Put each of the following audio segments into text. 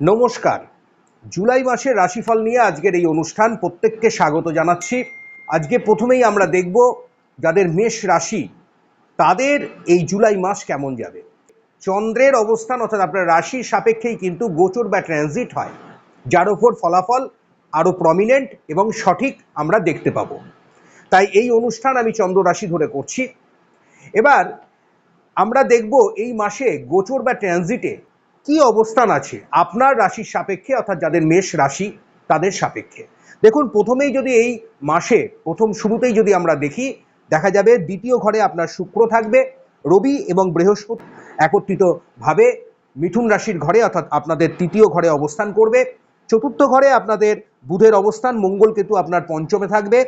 নমস্কার। জুলাই মাসের রাশিফল নিয়ে আজকের এই অনুষ্ঠান প্রত্যেককে স্বাগত জানাচ্ছি। আজকে প্রথমেই আমরা দেখব যাদের মেষ রাশি, তাদের এই জুলাই মাস কেমন যাবে। চন্দ্রের অবস্থান অর্থাৎ আপনার রাশির সাপেক্ষেই কিন্তু গোচর বা ট্রানজিট হয়। যার ওপর ফলাফল আরও প্রমিনেন্ট এবং সঠিক আমরা দেখতে পাবো। তাই এই অনুষ্ঠান আমি চন্দ্র রাশি ধরে করছি। এবার আমরা দেখব এই মাসে গোচর বা ট্রানজিটে কি অবস্থান আছে? আপনার রাশির সাপেক্ষে অর্থাৎ যাদের মেষ রাশি, তাদের সাপেক্ষে। দেখুন, প্রথমেই যদি এই মাসে, প্রথম শুরুতেই যদি আমরা দেখি, দেখা যাবে দ্বিতীয় ঘরে আপনার শুক্র থাকবে, রবি এবং বৃহস্পতি একত্রিতভাবে মিথুন রাশির ঘরে অর্থাৎ আপনাদের তৃতীয় ঘরে অবস্থান করবে। চতুর্থ ঘরে আপনাদের বুধের অবস্থান, মঙ্গল কেতু আপনার পঞ্চমে থাকবে।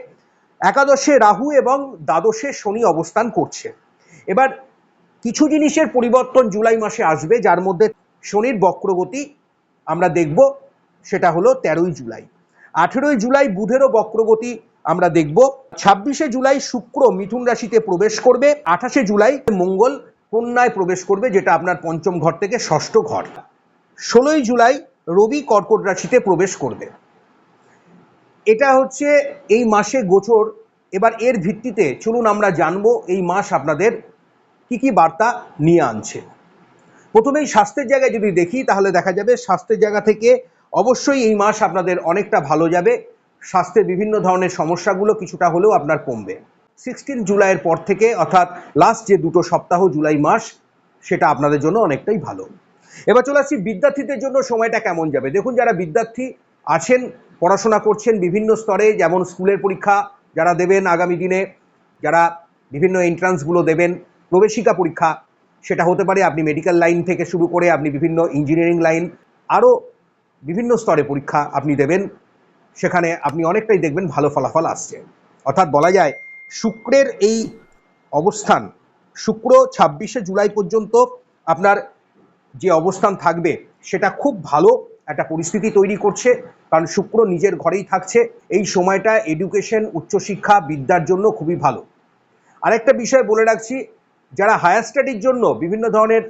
একাদশে রাহু এবং দ্বাদশে শনি অবস্থান করছে। এবার কিছু জিনিসের পরিবর্তন জুলাই মাসে আসবে, যার মধ্যে শনির বক্রগতি আমরা দেখব, সেটা হলো তেরোই জুলাই। আঠেরোই জুলাই বুধেরও বক্রগতি আমরা দেখব। ছাব্বিশে জুলাই শুক্র মিথুন রাশিতে প্রবেশ করবে। আঠাশে জুলাই মঙ্গল কন্যায় প্রবেশ করবে, যেটা আপনার পঞ্চম ঘর থেকে ষষ্ঠ ঘর। ষোলোই জুলাই রবি কর্কট রাশিতে প্রবেশ করবে। এটা হচ্ছে এই মাসে গোচর। এবার এর ভিত্তিতে চলুন আমরা জানব এই মাস আপনাদের কি কি বার্তা নিয়ে আনছে। প্রথমেই স্বাস্থ্যের জায়গায় যদি দেখি, তাহলে দেখা যাবে স্বাস্থ্যের জায়গা থেকে অবশ্যই এই মাস আপনাদের অনেকটা ভালো যাবে। স্বাস্থ্যের বিভিন্ন ধরনের সমস্যাগুলো কিছুটা হলেও আপনার কমবে। সিক্সটিন জুলাইয়ের পর থেকে, অর্থাৎ লাস্ট যে দুটো সপ্তাহ, জুলাই মাস, সেটা আপনাদের জন্য অনেকটাই ভালো। এবার চলে আসছি বিদ্যার্থীদের জন্য সময়টা কেমন যাবে? দেখুন, যারা বিদ্যার্থী আছেন, পড়াশোনা করছেন বিভিন্ন স্তরে, যেমন স্কুলের পরীক্ষা যারা দেবেন আগামী দিনে, যারা বিভিন্ন এন্ট্রান্সগুলো দেবেন, প্রবেশিকা পরীক্ষা সেটা হতে পারে আপনি মেডিকেল লাইন থেকে শুরু করে আপনি বিভিন্ন ইঞ্জিনিয়ারিং লাইন আরও বিভিন্ন স্তরে পরীক্ষা আপনি দেবেন। সেখানে আপনি অনেকটাই দেখবেন ভালো ফলাফল আসছে। অর্থাৎ বলা যায়, শুক্রের এই অবস্থান, শুক্র ছাব্বিশে জুলাই পর্যন্ত আপনার যে অবস্থান থাকবে, সেটা খুব ভালো একটা পরিস্থিতি তৈরি করছে। কারণ শুক্র নিজের ঘরেই থাকছে। এই সময়টা এডুকেশন উচ্চশিক্ষা, বিদ্যার জন্য খুবই ভালো। আরেকটা বিষয় বলে রাখছি যারা হায়ার স্টাডির জন্য বিভিন্ন ধরনের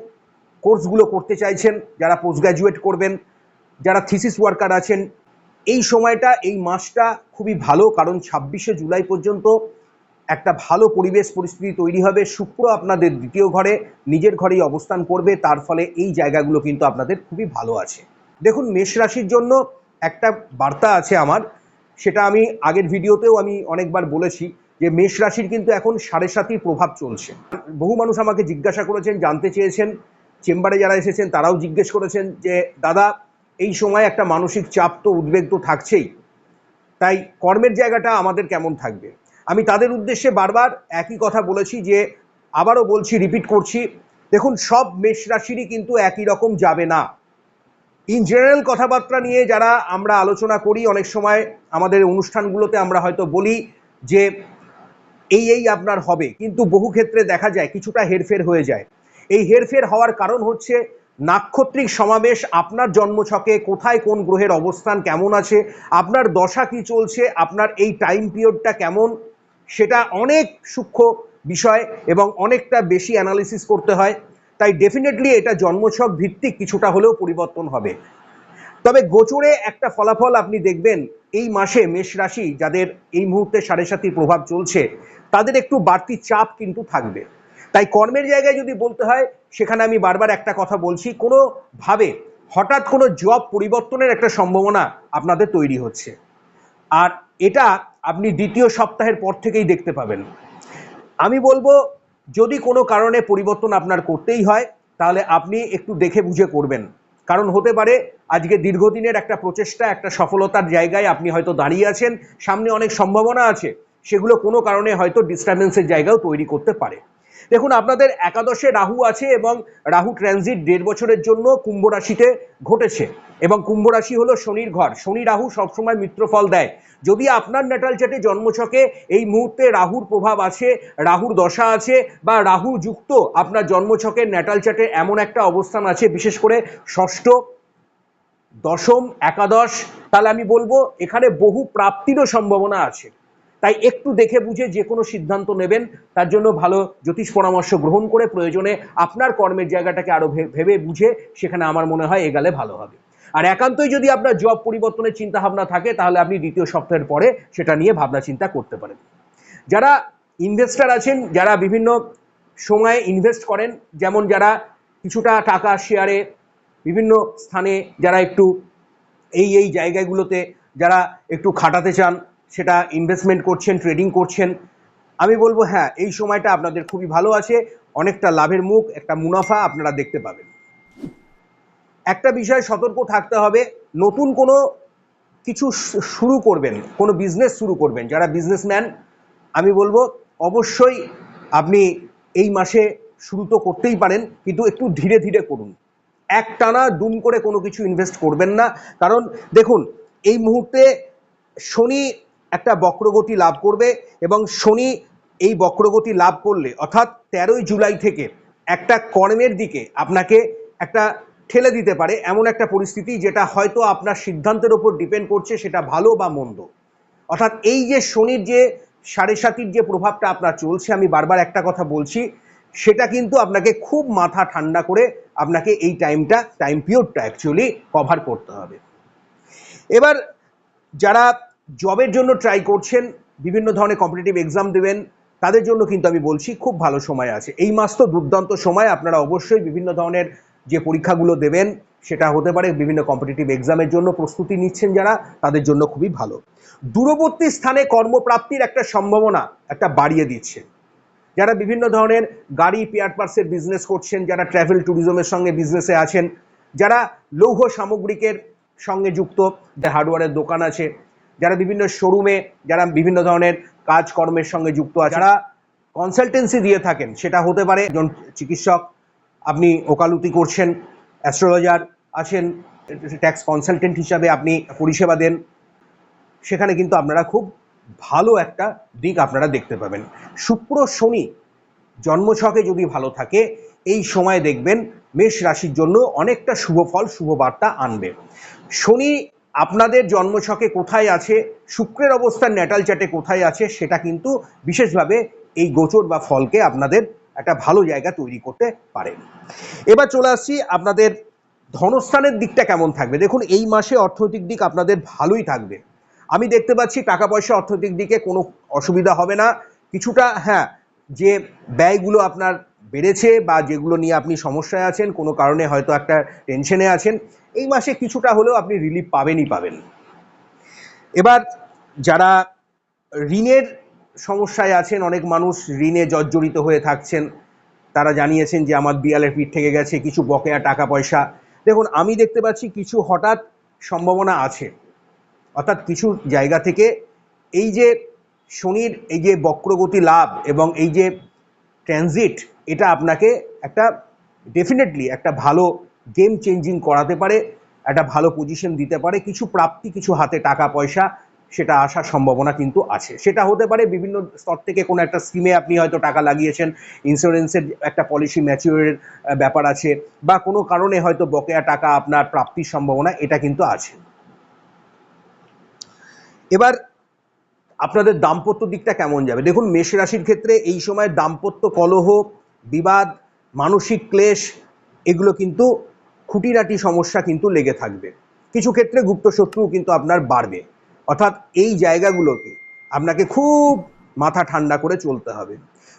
কোর্সগুলো করতে চাইছেন, যারা পোস্ট গ্র্যাজুয়েট করবেন, যারা থিসিস ওয়ার্কার আছেন, এই সময়টা, এই মাসটা খুবই ভালো কারণ ছাব্বিশে জুলাই পর্যন্ত একটা ভালো পরিবেশ পরিস্থিতি তৈরি হবে। শুক্র আপনাদের দ্বিতীয় ঘরে, নিজের ঘরেই অবস্থান করবে, তার ফলে এই জায়গাগুলো কিন্তু আপনাদের খুবই ভালো আছে। দেখুন, মেষ রাশির জন্য একটা বার্তা আছে আমার, সেটা আমি আগের ভিডিওতেও আমি অনেকবার বলেছি। যে মেষ রাশির কিন্তু এখন সাড়ে সাতির প্রভাব চলছে। বহু মানুষ আমাকে জিজ্ঞাসা করেছেন, জানতে চেয়েছেন, চেম্বারে যারা এসেছেন তারাও জিজ্ঞেস করেছেন যে, দাদা, এই সময় একটা মানসিক চাপ তো উদ্বেগ তো থাকছেই, তাই কর্মের জায়গাটা আমাদের কেমন থাকবে? আমি তাদের উদ্দেশ্যে বারবার একই কথা বলেছি যে, আবারও বলছি রিপিট করছি, দেখুন, সব মেষ রাশিরই কিন্তু একই রকম যাবে না। ইন জেনারেল কথাবার্তা নিয়ে যারা আমরা আলোচনা করি, অনেক সময় আমাদের অনুষ্ঠানগুলোতে আমরা হয়তো বলি যে এই এই আপনার হবে। কিন্তু বহু ক্ষেত্রে দেখা যায় কিছুটা হেরফের হয়ে যায়। এই হেরফের হওয়ার কারণ হচ্ছে নাক্ষত্রিক সমাবেশ, আপনার জন্মছকে কোথায় কোন গ্রহের অবস্থান কেমন আছে, আপনার দশা কি চলছে, আপনার এই টাইম পিরিয়ডটা কেমন, সেটা অনেক সূক্ষ্ম বিষয় এবং অনেকটা বেশি অ্যানালিসিস করতে হয়। তাই ডেফিনেটলি এটা জন্মছক ভিত্তিক কিছুটা হলেও পরিবর্তন হবে। তবে গোচরে একটা ফলাফল আপনি দেখবেন, এই মাসে মেষ রাশি যাদের এই মুহূর্তে সাড়ে সাতির প্রভাব চলছে, তাদের একটু বাড়তি চাপ কিন্তু থাকবে। তাই কর্মের জায়গায় যদি বলতে হয়, সেখানে আমি বারবার একটা কথা বলছি, কোনোভাবে হঠাৎ কোনো জব পরিবর্তনের একটা সম্ভাবনা আপনাদের তৈরি হচ্ছে। আর এটা আপনি দ্বিতীয় সপ্তাহের পর থেকেই দেখতে পাবেন। আমি বলব, যদি কোনো কারণে পরিবর্তন আপনার করতেই হয়, তাহলে আপনি একটু দেখে বুঝে করবেন। কারণ হতে পারে আজকে দীর্ঘদিনের একটা প্রচেষ্টা, একটা সফলতার জায়গায় আপনি হয়তো দাঁড়িয়ে আছেন, সামনে অনেক সম্ভাবনা আছে, সেগুলো কোনো কারণে হয়তো ডিস্টারবেন্সের জায়গাও তৈরি করতে পারে। দেখুন, আপনাদের একাদশে রাহু আছে এবং রাহু ট্রানজিট দেড় বছরের জন্য কুম্ভ রাশিতে ঘটেছে এবং কুম্ভ রাশি হলো শনির ঘর। শনি রাহু সবসময় মিত্রফল দেয়। যদি আপনার ন্যাটাল চার্টে জন্মছকে এই মুহূর্তে রাহুর প্রভাব আছে, রাহুর দশা আছে বা রাহু যুক্ত, আপনার জন্মছকের ন্যাটাল চার্টে এমন একটা অবস্থান আছে, বিশেষ করে ষষ্ঠ, দশম, একাদশ, তাহলে আমি বলব এখানে বহু প্রাপ্তিরও সম্ভাবনা আছে। তাই একটু দেখে বুঝে যে কোনো সিদ্ধান্ত নেবেন। তার জন্য ভালো জ্যোতিষ পরামর্শ গ্রহণ করে প্রয়োজনে আপনার কর্মের জায়গাটাকে আরও ভেবে বুঝে সেখানে আমার মনে হয় এগালে ভালো হবে। আর একান্তই যদি আপনার জব পরিবর্তনের চিন্তা ভাবনা থাকে, তাহলে আপনি দ্বিতীয় সপ্তাহের পরে সেটা নিয়ে ভাবনা চিন্তা করতে পারেন। যারা ইনভেস্টার আছেন, যারা বিভিন্ন সময়ে ইনভেস্ট করেন, যেমন যারা কিছুটা টাকা শেয়ারে বিভিন্ন স্থানে যারা একটু এই এই জায়গাগুলোতে যারা একটু খাটাতে চান সেটা ইনভেস্টমেন্ট করছেন ট্রেডিং করছেন। আমি বলব হ্যাঁ এই সময়টা আপনাদের খুবই ভালো আছে। অনেকটা লাভের মুখ, একটা মুনাফা আপনারা দেখতে পাবেন। একটা বিষয়ে সতর্ক থাকতে হবে, নতুন কোনো কিছু শুরু করবেন, কোনো বিজনেস শুরু করবেন, যারা বিজনেসম্যান আমি বলব, অবশ্যই আপনি এই মাসে শুরু তো করতেই পারেন, কিন্তু একটু ধীরে ধীরে করুন। একটানা দুম করে কোনো কিছু ইনভেস্ট করবেন না। কারণ, দেখুন, এই মুহূর্তে শনি একটা বক্রগতি লাভ করবে এবং শনি এই বক্রগতি লাভ করলে, অর্থাৎ তেরোই জুলাই থেকে একটা কর্মের দিকে আপনাকে একটা ঠেলে দিতে পারে এমন একটা পরিস্থিতি যেটা হয়তো আপনার সিদ্ধান্তের ওপর ডিপেন্ড করছে সেটা ভালো বা মন্দ। অর্থাৎ এই যে শনির যে সাড়ে সাতির যে প্রভাবটা আপনার চলছে, আমি বারবার একটা কথা বলছি, সেটা কিন্তু আপনাকে খুব মাথা ঠান্ডা করে আপনাকে এই টাইমটা টাইম পিরিয়ডটা অ্যাকচুয়ালি কভার করতে হবে। এবার যারা জবের জন্য ট্রাই করছেন, বিভিন্ন ধরনের কম্পিটিটিভ এক্সাম দেবেন, তাদের জন্য কিন্তু আমি বলছি খুব ভালো সময় আছে। এই মাস তো দুর্দান্ত সময়, আপনারা অবশ্যই বিভিন্ন ধরনের যে পরীক্ষাগুলো দেবেন, সেটা হতে পারে বিভিন্ন কম্পিটিটিভ এক্সামের জন্য প্রস্তুতি নিচ্ছেন যারা, তাদের জন্য খুবই ভালো। দূরবর্তী স্থানে কর্মপ্রাপ্তির একটা সম্ভাবনা একটা বাড়িয়ে দিচ্ছে। যারা বিভিন্ন ধরনের গাড়ি পেয়ার পার্সের বিজনেস করছেন, যারা ট্রাভেল ট্যুরিজমের সঙ্গে বিজনেসে আছেন, যারা লৌহ সামগ্রিকের সঙ্গে যুক্ত হার্ডওয়্যারের দোকান আছে যারা বিভিন্ন শোরুমে যারা বিভিন্ন ধরনের কাজকর্মের সঙ্গে যুক্ত আছে যারা কনসালটেন্সি দিয়ে থাকেন, সেটা হতে পারে একজন চিকিৎসক, আপনি ওকালতি করছেন অ্যাস্ট্রোলজার আছেন ট্যাক্স কনসালটেন্ট হিসাবে আপনি পরিষেবা দেন, সেখানে কিন্তু আপনারা খুব ভালো একটা দিক আপনারা দেখতে পাবেন। শুক্র শনি জন্মছকে যদি ভালো থাকে, এই সময় দেখবেন মেষ রাশির জন্য অনেকটা শুভ ফল, শুভ বার্তা আনবে। শনি আপনাদের জন্মছকে কোথায় আছে, শুক্রের অবস্থান ন্যাটাল চাটে কোথায় আছে, সেটা কিন্তু বিশেষভাবে এই গোচর বা ফলকে আপনাদের একটা ভালো জায়গা তৈরি করতে পারে। এবার চলে আসছি আপনাদের ধনস্থানের দিকটা কেমন থাকবে? দেখুন, এই মাসে অর্থনৈতিক দিক আপনাদের ভালোই থাকবে। আমি দেখতে পাচ্ছি টাকা পয়সা অর্থনৈতিক দিকে কোনো অসুবিধা হবে না। কিছুটা হ্যাঁ যে ব্যয়গুলো আপনার বেড়েছে বা যেগুলো নিয়ে আপনি সমস্যায় আছেন, কোনো কারণে হয়তো একটা টেনশনে আছেন এই মাসে কিছুটা হলেও আপনি রিলিফ পাবেনই পাবেন। এবার যারা ঋণের সমস্যায় আছেন, অনেক মানুষ ঋণে জর্জরিত হয়ে থাকছেন। তারা জানিয়েছেন যে, আমার বিয়ালের পিঠ থেকে গেছে, কিছু বকেয়া টাকা পয়সা দেখুন, আমি দেখতে পাচ্ছি কিছু হঠাৎ সম্ভাবনা আছে। অর্থাৎ কিছু জায়গা থেকে এই যে শনির, এই যে বক্রগতি লাভ এবং এই যে ট্রানজিট, এটা আপনাকে একটা ডেফিনেটলি একটা ভালো গেম চেঞ্জিং করাতে পারে, একটা ভালো পজিশন দিতে পারে, কিছু প্রাপ্তি, কিছু হাতে টাকা, পয়সা, সেটা আসার সম্ভাবনা কিন্তু আছে। সেটা হতে পারে বিভিন্ন স্তর থেকে কোনো একটা স্কিমে আপনি হয়তো টাকা লাগিয়েছেন ইন্স্যুরেন্সের একটা পলিসি ম্যাচিওরের ব্যাপার আছে, বা কোনো কারণে হয়তো বকেয়া টাকা আপনার প্রাপ্তির সম্ভাবনা, এটা কিন্তু আছে। এবার আপনাদের দাম্পত্য দিকটা কেমন যাবে? দেখুন, মেষ রাশির ক্ষেত্রে এই সময় দাম্পত্য কলহ, বিবাদ, মানসিক ক্লেশ, এগুলো কিন্তু খুঁটিনাটি সমস্যা কিন্তু লেগে থাকবে। কিছু ক্ষেত্রে গুপ্ত শত্রুও কিন্তু আপনার বাড়বে। অর্থাৎ এই জায়গাগুলোকে আপনাকে খুব মাথা ঠান্ডা করে চলতে হবে।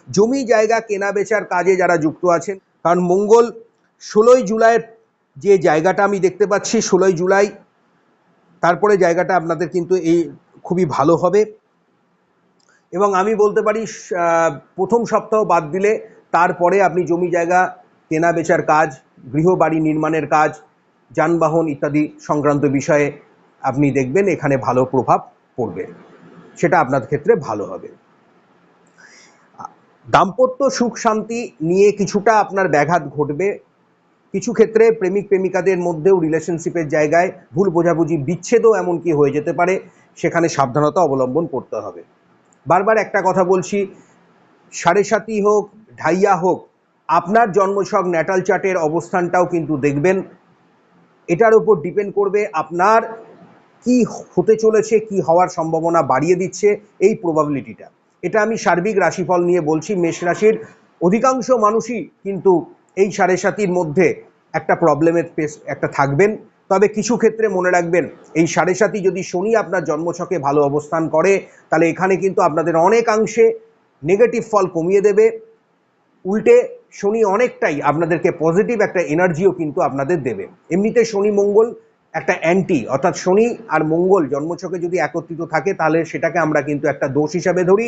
জমি জায়গা কেনা বেচার কাজে যারা যুক্ত আছেন, কারণ মঙ্গল ষোলোই জুলাইয়ের যে জায়গাটা আমি দেখতে পাচ্ছি, ষোলোই জুলাই, তারপরে জায়গাটা আপনাদের কিন্তু এই খুবই ভালো হবে। এবং আমি বলতে পারি প্রথম সপ্তাহ বাদ দিলে তারপরে আপনি জমি জায়গা কেনা বেচার কাজ গৃহবাড়ি নির্মাণের কাজ, যানবাহন ইত্যাদি সংক্রান্ত বিষয়ে আপনি দেখবেন এখানে ভালো প্রভাব পড়বে। সেটা আপনার ক্ষেত্রে ভালো হবে। দাম্পত্য সুখ শান্তি নিয়ে কিছুটা আপনার ব্যাঘাত ঘটবে। কিছু ক্ষেত্রে প্রেমিক প্রেমিকাদের মধ্যেও রিলেশনশিপের জায়গায় ভুল বোঝাবুঝি, বিচ্ছেদও এমনকি হয়ে যেতে পারে। সেখানে সাবধানতা অবলম্বন করতে হবে। বারবার একটা কথা বলছি, সাড়ে সাতি হোক, ঢাইয়া হোক আপনার জন্মছক ন্যাটাল চার্টের অবস্থানটাও কিন্তু দেখবেন। এটার উপর ডিপেন্ড করবে আপনার কি হতে চলেছে, কি হওয়ার সম্ভাবনা বাড়িয়ে দিচ্ছে এই প্রবাবিলিটিটা এটা আমি সার্বিক রাশিফল নিয়ে বলছি, মেষ রাশির অধিকাংশ মানুষই কিন্তু এই সাড়ে সাতির মধ্যে একটা প্রবলেমের পেস একটা থাকবেন। তবে কিছু ক্ষেত্রে মনে রাখবেন, এই সাড়ে সাতি যদি শনি আপনার জন্মছকে ভালো অবস্থান করে, তাহলে এখানে কিন্তু আপনাদের অনেকাংশে নেগেটিভ ফল কমিয়ে দেবে। উল্টে শনি অনেকটাই আপনাদেরকে পজিটিভ একটা এনার্জিও কিন্তু আপনাদের দেবে। এমনিতে শনি মঙ্গল একটা অ্যান্টি অর্থাৎ শনি আর মঙ্গল জন্মছকে যদি একত্রিত থাকে, তাহলে সেটাকে আমরা কিন্তু একটা দোষ হিসাবে ধরি।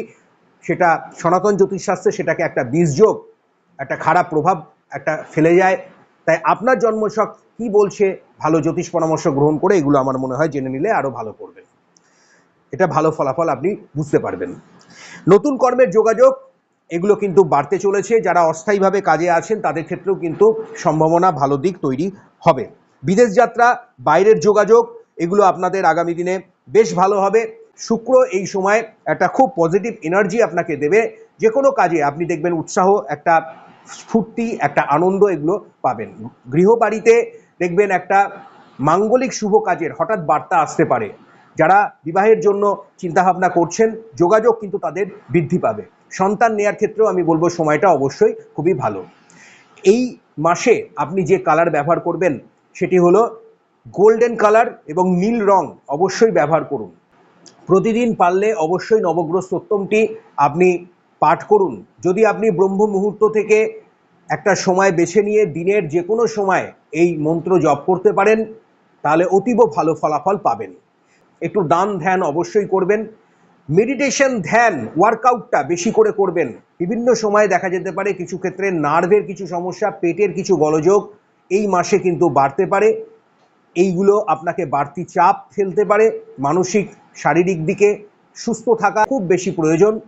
সেটা সনাতন জ্যোতিষশাস্ত্রে সেটাকে একটা বীজযোগ, একটা খারাপ প্রভাব একটা ফেলে যায়। তাই আপনার জন্মছক কি বলছে, ভালো জ্যোতিষ পরামর্শ গ্রহণ করে এগুলো আমার মনে হয় জেনে নিলে আরও ভালো করবেন। এটা ভালো ফলাফল আপনি বুঝতে পারবেন। নতুন কর্মের যোগাযোগ এগুলো কিন্তু বাড়তে চলেছে। যারা অস্থায়ীভাবে কাজে আছেন, তাদের ক্ষেত্রেও কিন্তু সম্ভাবনা ভালো দিক তৈরি হবে। বিদেশ যাত্রা, বাইরের যোগাযোগ, এগুলো আপনাদের আগামী দিনে বেশ ভালো হবে। শুক্র এই সময় একটা খুব পজিটিভ এনার্জি আপনাকে দেবে। যে কোনো কাজে আপনি দেখবেন উৎসাহ, একটা স্ফূর্তি, একটা আনন্দ এগুলো পাবেন। গৃহবাড়িতে দেখবেন একটা মাঙ্গলিক শুভ কাজের হঠাৎ বার্তা আসতে পারে। যারা বিবাহের জন্য চিন্তাভাবনা করছেন, যোগাযোগ কিন্তু তাদের বৃদ্ধি পাবে। সন্তান নেয়ার ক্ষেত্রেও আমি বলব সময়টা অবশ্যই খুবই ভালো। এই মাসে আপনি যে কালার ব্যবহার করবেন, সেটি হলো গোল্ডেন কালার এবং নীল রং অবশ্যই ব্যবহার করুন। প্রতিদিন পারলে অবশ্যই নবগ্রহ সত্যমটি আপনি পাঠ করুন। যদি আপনি ব্রহ্ম মুহূর্ত থেকে একটা সময় বেছে নিয়ে দিনের যে কোনো সময় এই মন্ত্র জপ করতে পারেন, তাহলে অতীব ভালো ফলাফল পাবেন। একটু দান ধ্যান অবশ্যই করবেন। মেডিটেশন ধ্যান ওয়ার্কআউটটা বেশি করে করবেন। বিভিন্ন সময় দেখা যেতে পারে কিছু ক্ষেত্রে নার্ভের কিছু সমস্যা, পেটের কিছু গলযোগ, এই মাসে কিন্তু বাড়তে পারে। এইগুলো আপনাকে বাড়তি চাপ ফেলতে পারে। মানসিক, শারীরিক দিকে সুস্থ থাকা খুব বেশি প্রয়োজন।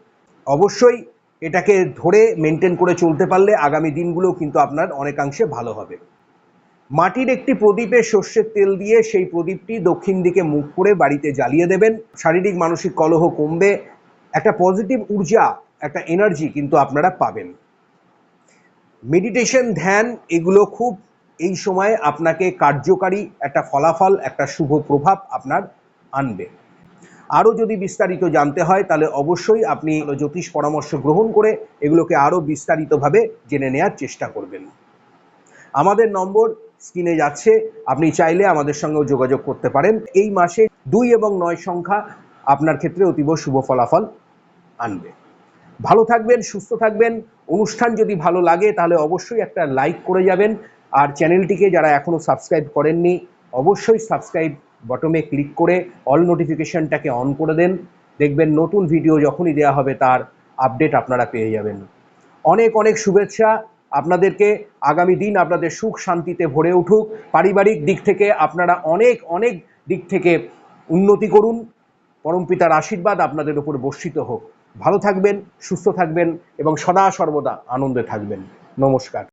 অবশ্যই এটাকে ধরে মেনটেন করে চলতে পারলে আগামী দিনগুলো কিন্তু আপনার অনেকাংশে ভালো হবে। মাটির একটি প্রদীপে সর্ষের তেল দিয়ে সেই প্রদীপটি দক্ষিণ দিকে মুখ করে বাড়িতে জ্বালিয়ে দেবেন। শারীরিক, মানসিক কলহ কমবে। একটা পজিটিভ ঊর্জা, একটা এনার্জি কিন্তু আপনারা পাবেন। মেডিটেশন ধ্যান, এগুলো খুব এই সময় আপনাকে কার্যকারী একটা ফলাফল, একটা শুভ প্রভাব আপনার আনবে। আরও যদি বিস্তারিত জানতে হয়, তাহলে অবশ্যই আপনি জ্যোতিষ পরামর্শ গ্রহণ করে এগুলোকে আরও বিস্তারিতভাবে জেনে নেওয়ার চেষ্টা করবেন। আমাদের নম্বর স্ক্রিনে যাচ্ছে। আপনি চাইলে আমাদের সঙ্গেও যোগাযোগ করতে পারেন। এই মাসে দুই এবং নয় সংখ্যা আপনার ক্ষেত্রে অতীব শুভ ফলাফল আনবে। ভালো থাকবেন, সুস্থ থাকবেন। অনুষ্ঠান যদি ভালো লাগে, তাহলে অবশ্যই একটা লাইক করে যাবেন। আর চ্যানেলটিকে যারা এখনও সাবস্ক্রাইব করেননি, অবশ্যই সাবস্ক্রাইব বটমে ক্লিক করে অল নোটিফিকেশনটাকে অন করে দেন। দেখবেন নতুন ভিডিও যখনই দেওয়া হবে, তার আপডেট আপনারা পেয়ে যাবেন। অনেক অনেক শুভেচ্ছা। আপনাদেরকে আগামী দিন আপনাদের সুখ শান্তিতে ভরে উঠুক। পারিবারিক দিক থেকে আপনারা অনেক অনেক দিক থেকে উন্নতি করুন। পরমপিতার আশীর্বাদ আপনাদের উপর বর্ষিত হোক। ভালো থাকবেন, সুস্থ থাকবেন এবং সদা সর্বদা আনন্দে থাকবেন। নমস্কার।